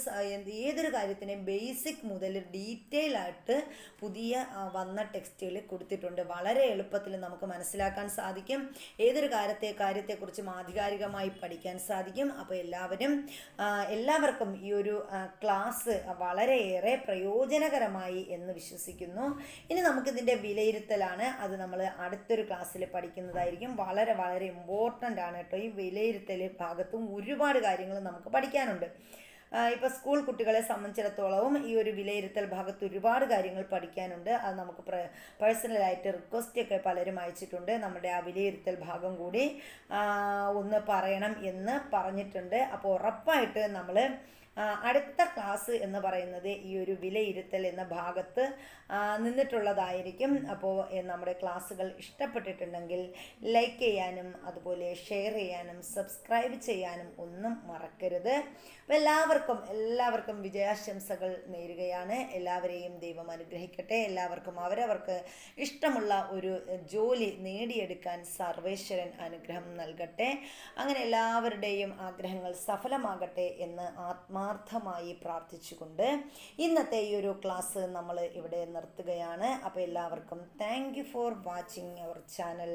ഏതൊരു കാര്യത്തിനെയും ബേസിക് മുതൽ ഡീറ്റെയിൽ ആയിട്ട് പുതിയ വന്ന ടെക്സ്റ്റുകളിൽ കൊടുത്തിട്ടുണ്ട്. വളരെ എളുപ്പത്തിൽ നമുക്ക് മനസ്സിലാക്കാൻ സാധിക്കും. ഏതൊരു കാര്യത്തെ കാര്യത്തെക്കുറിച്ചും ആധികാരികമായി പഠിക്കാൻ സാധിക്കും. അപ്പോൾ എല്ലാവരും എല്ലാവർക്കും ഈ ഒരു ക്ലാസ് വളരെയേറെ പ്രയോജനകരമായി എന്ന് വിശ്വസിക്കുന്നു. ഇനി നമുക്കിതിന്റെ വിലയിരുത്തലാണ്. അത് നമ്മൾ അടുത്തൊരു ക്ലാസ്സിൽ പഠിക്കുന്നതായിരിക്കും. വളരെ വളരെ ഇമ്പോർട്ടന്റ് ആണ് കേട്ടോ. ഈ വിലയിരുത്തൽ ഭാഗത്തും ഒരുപാട് കാര്യങ്ങൾ നമുക്ക് പഠിക്കാനുണ്ട്. ഇപ്പോൾ സ്കൂൾ കുട്ടികളെ സംബന്ധിച്ചിടത്തോളവും ഈ ഒരു വിലയിരുത്തൽ ഭാഗത്ത് ഒരുപാട് കാര്യങ്ങൾ പഠിക്കാനുണ്ട്. അത് നമുക്ക് പേഴ്സണലായിട്ട് റിക്വസ്റ്റ് ഒക്കെ പലരും അയച്ചിട്ടുണ്ട്. നമ്മുടെ ആ വിലയിരുത്തൽ ഭാഗം കൂടി ഒന്ന് പറയണം എന്ന് പറഞ്ഞിട്ടുണ്ട്. അപ്പോൾ ഉറപ്പായിട്ട് നമ്മൾ അടുത്ത ക്ലാസ് എന്ന് പറയുന്നത് ഈ ഒരു വിലയിരുത്തൽ എന്ന ഭാഗത്ത് നിന്നിട്ടുള്ളതായിരിക്കും. അപ്പോൾ നമ്മുടെ ക്ലാസ്സുകൾ ഇഷ്ടപ്പെട്ടിട്ടുണ്ടെങ്കിൽ ലൈക്ക് ചെയ്യാനും അതുപോലെ ഷെയർ ചെയ്യാനും സബ്സ്ക്രൈബ് ചെയ്യാനും ഒന്നും മറക്കരുത്. അപ്പോൾ എല്ലാവർക്കും എല്ലാവർക്കും വിജയാശംസകൾ നേരുകയാണ്. എല്ലാവരെയും ദൈവം അനുഗ്രഹിക്കട്ടെ. എല്ലാവർക്കും അവരവർക്ക് ഇഷ്ടമുള്ള ഒരു ജോലി നേടിയെടുക്കാൻ സർവേശ്വരൻ അനുഗ്രഹം നൽകട്ടെ. അങ്ങനെ എല്ലാവരുടെയും ആഗ്രഹങ്ങൾ സഫലമാകട്ടെ എന്ന് ആത്മാർത്ഥമായി പ്രാർത്ഥിച്ചുകൊണ്ട് ഇന്നത്തെ ഈ ഒരു ക്ലാസ് നമ്മൾ ഇവിടെ നിർത്തുകയാണ്. അപ്പോൾ എല്ലാവർക്കും thank for watching our channel